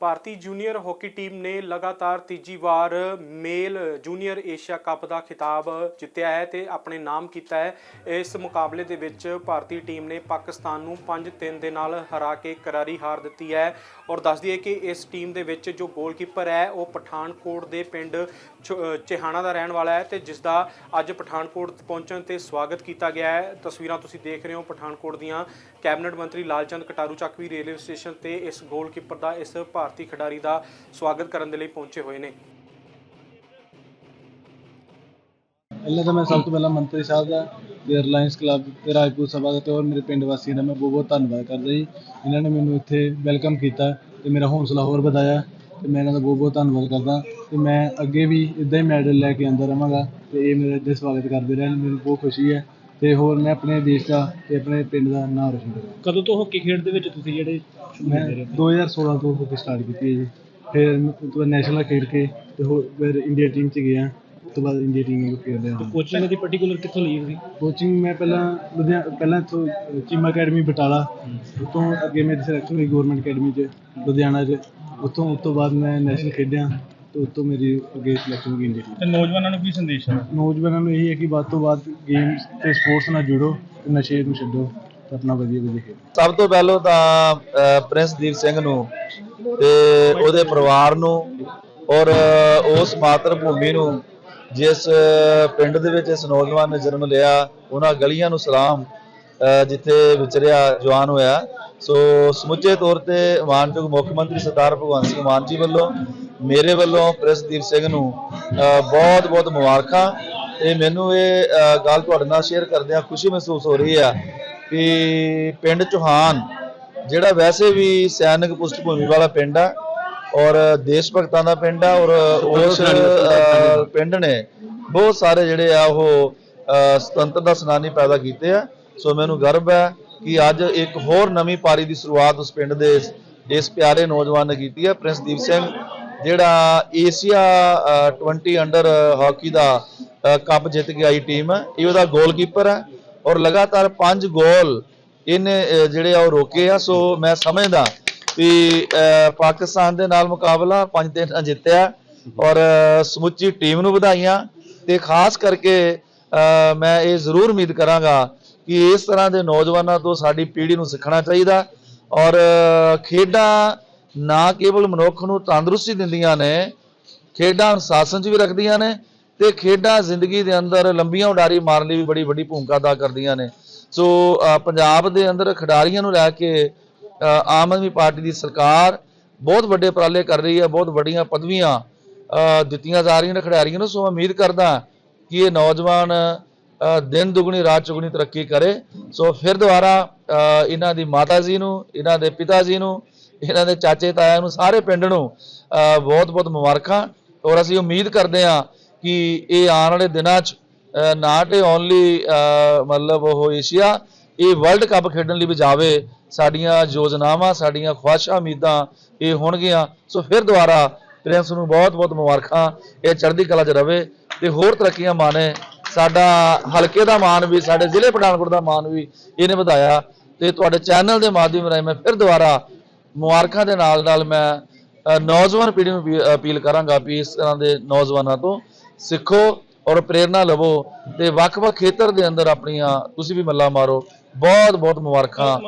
ਭਾਰਤੀ junior hockey team ਨੇ ਲਗਾਤਾਰ ਤੀਜੀ ਵਾਰ ਮੇਲ ਜੂਨੀਅਰ ਏਸ਼ੀਆ ਕੱਪ ਦਾ ਖਿਤਾਬ ਜਿੱਤਿਆ ਹੈ ਤੇ ਆਪਣੇ ਨਾਮ ਕੀਤਾ ਹੈ। ਇਸ ਮੁਕਾਬਲੇ ਦੇ ਵਿੱਚ ਭਾਰਤੀ ਟੀਮ ਨੇ ਪਾਕਿਸਤਾਨ ਨੂੰ 5-3 ਦੇ ਨਾਲ ਹਰਾ ਕੇ ਕਰਾਰੀ ਹਾਰ ਦਿੱਤੀ ਹੈ। ਔਰ ਦੱਸ ਦਈਏ ਕਿ ਇਸ ਟੀਮ ਦੇ ਵਿੱਚ ਜੋ ਗੋਲਕੀਪਰ ਹੈ, ਉਹ ਪਠਾਨਕੋਟ ਦੇ ਪਿੰਡ ਛ- ਚਿਹਾਣਾ ਦਾ ਰਹਿਣ ਵਾਲਾ ਹੈ ਤੇ ਜਿਸ ਦਾ ਅੱਜ ਪਠਾਨਕੋਟ ਪਹੁੰਚਣ ਤੇ ਸਵਾਗਤ ਕੀਤਾ ਗਿਆ ਹੈ। ਤਸਵੀਰਾਂ ਤੁਸੀਂ ਦੇਖ ਰਹੇ ਹੋ ਪਠਾਨਕੋਟ ਦੀਆਂ। ਕੈਬਨਿਟ ਮੰਤਰੀ ਲਾਲਚੰਦ ਕਟਾਰੂ ਚੱਕ ਵੀ ਰੇਲਵੇ ਸਟੇਸ਼ਨ ਤੇ ਇਸ ਗੋਲਕੀਪਰ ਦਾ ਇਸ ਭਾਰਤੀ ਖਿਡਾਰੀ ਦਾ ਸਵਾਗਤ ਕਰਨ ਦੇ ਲਈ ਪਹੁੰਚੇ ਹੋਏ ਨੇ। ਪਹਿਲਾਂ ਤਾਂ ਮੈਂ ਸਭ ਤੋਂ ਪਹਿਲਾਂ ਮੰਤਰੀ ਸਾਹਿਬ ਦਾ ਤੇ ਰਿਲਾਇੰਸ ਕਲੱਬ ਤੇ ਰਾਜਪੂਤ ਸਭਾ ਦਾ ਤੇ ਹੋਰ ਮੇਰੇ ਪਿੰਡ ਵਾਸੀਆਂ ਦਾ ਮੈਂ ਬਹੁਤ ਬਹੁਤ ਧੰਨਵਾਦ ਕਰਦਾ ਜੀ। ਇਹਨਾਂ ਨੇ ਮੈਨੂੰ ਇੱਥੇ ਵੈਲਕਮ ਕੀਤਾ ਤੇ ਮੇਰਾ ਹੌਸਲਾ ਹੋਰ ਵਧਾਇਆ ਤੇ ਮੈਂ ਇਹਨਾਂ ਦਾ ਬਹੁਤ ਬਹੁਤ ਧੰਨਵਾਦ ਕਰਦਾ। ਤੇ ਮੈਂ ਅੱਗੇ ਵੀ ਇਦਾਂ ਹੀ ਮੈਡਲ ਲੈ ਕੇ ਆਉਂਦਾ ਰਵਾਂਗਾ ਤੇ ਇਹ ਮੇਰੇ ਇੱਦਾਂ ਸਵਾਗਤ ਕਰਦੇ ਰਹਿਣ, ਮੈਨੂੰ ਬਹੁਤ ਖੁਸ਼ੀ ਹੈ। ਤੇ ਹੋਰ ਮੈਂ ਆਪਣੇ ਦੇਸ਼ ਦਾ ਤੇ ਆਪਣੇ ਪਿੰਡ ਦਾ ਨਾਮ ਰੋਸ਼ਨ ਕਰਾਂ। ਕਦੋਂ ਤੋਂ ਹਾਕੀ ਖੇਡ ਦੇ ਵਿੱਚ ਤੁਸੀਂ ਜਿਹੜੇ ਮੈਂ 2016 ਤੋਂ ਹਾਕੀ ਸਟਾਰਟ ਕੀਤੀ ਹੈ ਜੀ। ਫਿਰ ਉਸ ਤੋਂ ਬਾਅਦ ਨੈਸ਼ਨਲ ਖੇਡ ਕੇ ਤੇ ਹੋਰ ਫਿਰ ਇੰਡੀਆ ਟੀਮ ਚ ਗਿਆ। ਉਸ ਤੋਂ ਬਾਅਦ ਇੰਡੀਆ ਟੀਮ ਨੂੰ ਖੇਡ ਲਿਆ ਕੋਚਿੰਗ ਦੀ ਪਾਰਟਿਕੂਲਰ ਕਿੱਥੋਂ ਲਈ ਸੀ ਕੋਚਿੰਗ ਮੈਂ ਪਹਿਲਾਂ ਲੁਧਿਆਣਾ ਪਹਿਲਾਂ ਤੋਂ ਚੀਮਾ ਅਕੈਡਮੀ ਬਟਾਲਾ। ਉਤੋਂ ਅੱਗੇ ਮੇਰੀ ਸਿਲੈਕਸ਼ਨ ਹੋਈ ਗਵਰਨਮੈਂਟ ਅਕੈਡਮੀ 'ਚ ਲੁਧਿਆਣਾ 'ਚ। ਉਤੋਂ ਉਸ ਤੋਂ ਬਾਅਦ ਮੈਂ ਨੈਸ਼ਨਲ ਖੇਡਿਆ। ਤੇ ਉਤੋਂ ਮੇਰੀ ਅੱਗੇ ਸਿਲੈਕਸ਼ਨ ਹੋ ਗਈ ਇੰਡੀਆ ਤੇ ਨੌਜਵਾਨਾਂ ਨੂੰ ਕੀ ਸੰਦੇਸ਼ ਹੈ? ਨੌਜਵਾਨਾਂ ਨੂੰ ਇਹ ਹੈ ਕਿ ਵੱਧ ਤੋਂ ਵੱਧ ਗੇਮਸ ਤੇ ਸਪੋਰਟਸ ਨਾਲ ਜੁੜੋ ਤੇ ਨਸ਼ੇ ਨੂੰ ਛੱਡੋ ਤੇ ਆਪਣਾ ਵਧੀਆ ਵਧੀਆ ਖੇਡੋ। ਸਭ ਤੋਂ ਪਹਿਲਾਂ ਤਾਂ ਅ, ਪ੍ਰਿੰਸ ਦੀਪ ਸਿੰਘ ਨੂੰ ਤੇ ਉਹਦੇ ਪਰਿਵਾਰ ਨੂੰ ਔਰ ਉਸ ਮਾਤਰ ਭੂਮੀ ਨੂੰ ਜਿਸ ਪਿੰਡ ਦੇ ਵਿੱਚ ਇਸ ਨੌਜਵਾਨ ਨੇ ਜਨਮ ਲਿਆ ਉਹਨਾਂ ਗਲੀਆਂ ਨੂੰ ਸਲਾਮ ਅ, ਜਿੱਥੇ ਵਿਚਰਿਆ ਜਵਾਨ ਹੋਇਆ। ਸੋ ਸਮੁੱਚੇ ਤੌਰ ਤੇ ਮਾਨਯੋਗ ਮੁੱਖ ਮੰਤਰੀ ਸਰਦਾਰ ਭਗਵੰਤ ਸਿੰਘ ਮਾਨ ਜੀ ਵੱਲੋਂ ਮੇਰੇ ਵੱਲੋਂ ਪ੍ਰਿੰਸਦੀਪ ਸਿੰਘ ਨੂੰ ਬਹੁਤ ਬਹੁਤ ਮੁਬਾਰਕਾਂ। ਤੇ ਮੈਨੂੰ ਇਹ ਗੱਲ ਤੁਹਾਡੇ ਨਾਲ ਸ਼ੇਅਰ ਕਰਦਿਆਂ ਖੁਸ਼ੀ ਮਹਿਸੂਸ ਹੋ ਰਹੀ ਆ ਕਿ ਪਿੰਡ ਚੋਹਾਨ ਜਿਹੜਾ ਵੈਸੇ ਵੀ ਸੈਨਿਕ ਪੁਸ਼ਟ ਭੂਮੀ ਵਾਲਾ ਪਿੰਡ ਆ ਔਰ ਦੇਸ਼ ਭਗਤਾਂ ਦਾ ਪਿੰਡ ਆ ਔਰ ਉਸ ਪਿੰਡ ਨੇ ਬਹੁਤ ਸਾਰੇ ਜਿਹੜੇ ਆ ਉਹ ਸੁਤੰਤਰ ਦਾ ਸੈਨਾਨੀ ਪੈਦਾ ਕੀਤੇ ਆ। ਸੋ ਮੈਨੂੰ ਗਰਵ ਹੈ ਕਿ ਅੱਜ ਇੱਕ ਹੋਰ ਨਵੀਂ ਪਾਰੀ ਦੀ ਸ਼ੁਰੂਆਤ ਉਸ ਪਿੰਡ ਦੇ ਇਸ- ਇਸ ਪਿਆਰੇ ਨੌਜਵਾਨ ਨੇ ਕੀਤੀ ਹੈ ਪ੍ਰਿੰਸਦੀਪ ਸਿੰਘ ਜਿਹੜਾ ਏਸ਼ੀਆ ਅ, 20 ਅੰਡਰ ਹਾਕੀ ਦਾ ਕੱਪ ਜਿੱਤ ਕੇ ਆਈ ਟੀਮ ਹੈ ਇਹ ਉਹਦਾ ਗੋਲਕੀਪਰ ਹੈ ਔਰ ਲਗਾਤਾਰ 5 ਗੋਲ ਇਹਨੇ ਜਿਹੜੇ ਆ ਉਹ ਰੋਕੇ ਆ। ਸੋ ਮੈਂ ਸਮਝਦਾ ਵੀ ਪਾਕਿਸਤਾਨ ਦੇ ਨਾਲ ਮੁਕਾਬਲਾ 5-3 ਨਾਲ ਜਿੱਤਿਆ ਔਰ ਸਮੁੱਚੀ ਟੀਮ ਨੂੰ ਵਧਾਈਆਂ ਤੇ ਖਾਸ ਕਰਕੇ ਮੈਂ ਇਹ ਜ਼ਰੂਰ ਉਮੀਦ ਕਰਾਂਗਾ ਕਿ ਇਸ ਤਰ੍ਹਾਂ ਦੇ ਨੌਜਵਾਨਾਂ ਤੋਂ ਸਾਡੀ ਪੀੜ੍ਹੀ ਨੂੰ ਸਿੱਖਣਾ ਚਾਹੀਦਾ ਔਰ ਖੇਡਾਂ ਨਾ ਕੇਵਲ ਮਨੁੱਖ ਨੂੰ ਤੰਦਰੁਸਤੀ ਦਿੰਦੀਆਂ ਨੇ, ਖੇਡਾਂ ਅਨੁਸ਼ਾਸਨ 'ਚ ਵੀ ਰੱਖਦੀਆਂ ਨੇ ਤੇ ਖੇਡਾਂ ਜ਼ਿੰਦਗੀ ਦੇ ਅੰਦਰ ਲੰਬੀਆਂ ਉਡਾਰੀ ਮਾਰਨ ਲਈ ਵੀ ਬੜੀ ਵੱਡੀ ਭੂਮਿਕਾ ਅਦਾ ਕਰਦੀਆਂ ਨੇ। ਸੋ ਪੰਜਾਬ ਦੇ ਅੰਦਰ ਖਿਡਾਰੀਆਂ ਨੂੰ ਲੈ ਕੇ ਆਮ ਆਦਮੀ ਪਾਰਟੀ ਦੀ ਸਰਕਾਰ ਬਹੁਤ ਵੱਡੇ ਉਪਰਾਲੇ ਕਰ ਰਹੀ ਹੈ, ਬਹੁਤ ਵੱਡੀਆਂ ਪਦਵੀਆਂ ਦਿੱਤੀਆਂ ਜਾ ਰਹੀਆਂ ਨੇ ਖਿਡਾਰੀਆਂ ਨੂੰ। ਸੋ ਉਮੀਦ ਕਰਦਾ ਕਿ ਇਹ ਨੌਜਵਾਨ ਦਿਨ ਦੁਗਣੀ, ਰਾਤ ਚੁਗਣੀ ਤਰੱਕੀ ਕਰੇ। ਸੋ, ਫਿਰ ਦੁਬਾਰਾ ਇਹਨਾਂ ਦੀ ਮਾਤਾ ਜੀ ਨੂੰ, ਇਹਨਾਂ ਦੇ ਪਿਤਾ ਜੀ ਨੂੰ ਇਹਨਾਂ ਦੇ ਚਾਚੇ ਤਾਇਆ ਨੂੰ ਸਾਰੇ ਪਿੰਡ ਨੂੰ ਬਹੁਤ ਬਹੁਤ ਮੁਬਾਰਕਾਂ। ਔਰ ਅਸੀਂ ਉਮੀਦ ਕਰਦੇ ਹਾਂ ਕਿ ਇਹ ਆਉਣ ਵਾਲੇ ਦਿਨਾਂ 'ਚ ਨਾਟ ਓਨਲੀ ਮਤਲਬ ਉਹ ਏਸ਼ੀਆ, ਇਹ ਵਰਲਡ ਕੱਪ ਖੇਡਣ ਲਈ ਵੀ ਜਾਵੇ। ਸਾਡੀਆਂ ਯੋਜਨਾਵਾਂ, ਸਾਡੀਆਂ ਖੁਆਇਸ਼ਾਂ ਉਮੀਦਾਂ ਇਹ ਹੋਣਗੀਆਂ। ਸੋ ਫਿਰ ਦੁਬਾਰਾ ਪ੍ਰਿੰਸ ਨੂੰ ਬਹੁਤ ਬਹੁਤ ਮੁਬਾਰਕਾਂ। ਇਹ ਚੜ੍ਹਦੀ ਕਲਾ 'ਚ ਰਵੇ ਤੇ ਹੋਰ ਤਰੱਕੀਆਂ ਮਾਣੇ। ਸਾਡਾ ਹਲਕੇ ਦਾ ਮਾਣ ਵੀ, ਸਾਡੇ ਜ਼ਿਲ੍ਹੇ ਪਠਾਨਕੋਟ ਦਾ ਮਾਣ ਵੀ ਇਹਨੇ ਵਧਾਇਆ। ਤੇ ਤੁਹਾਡੇ ਚੈਨਲ ਦੇ ਮਾਧਿਅਮ ਰਾਹੀਂ ਮੈਂ ਫਿਰ ਦੁਬਾਰਾ ਮੁਬਾਰਕਾਂ ਦੇ ਨਾਲ ਨਾਲ ਮੈਂ ਨੌਜਵਾਨ ਪੀੜ੍ਹੀ ਨੂੰ ਅਪੀਲ ਕਰਾਂਗਾ ਵੀ ਇਸ ਤਰ੍ਹਾਂ ਦੇ ਨੌਜਵਾਨਾਂ ਤੋਂ ਸਿੱਖੋ ਔਰ ਪ੍ਰੇਰਣਾ ਲਵੋ ਤੇ ਵੱਖ-ਵੱਖ ਖੇਤਰ ਦੇ ਅੰਦਰ ਆਪਣੀਆਂ ਤੁਸੀਂ ਵੀ ਮੱਲਾ ਮਾਰੋ। ਬਹੁਤ ਬਹੁਤ ਮੁਬਾਰਕਾਂ।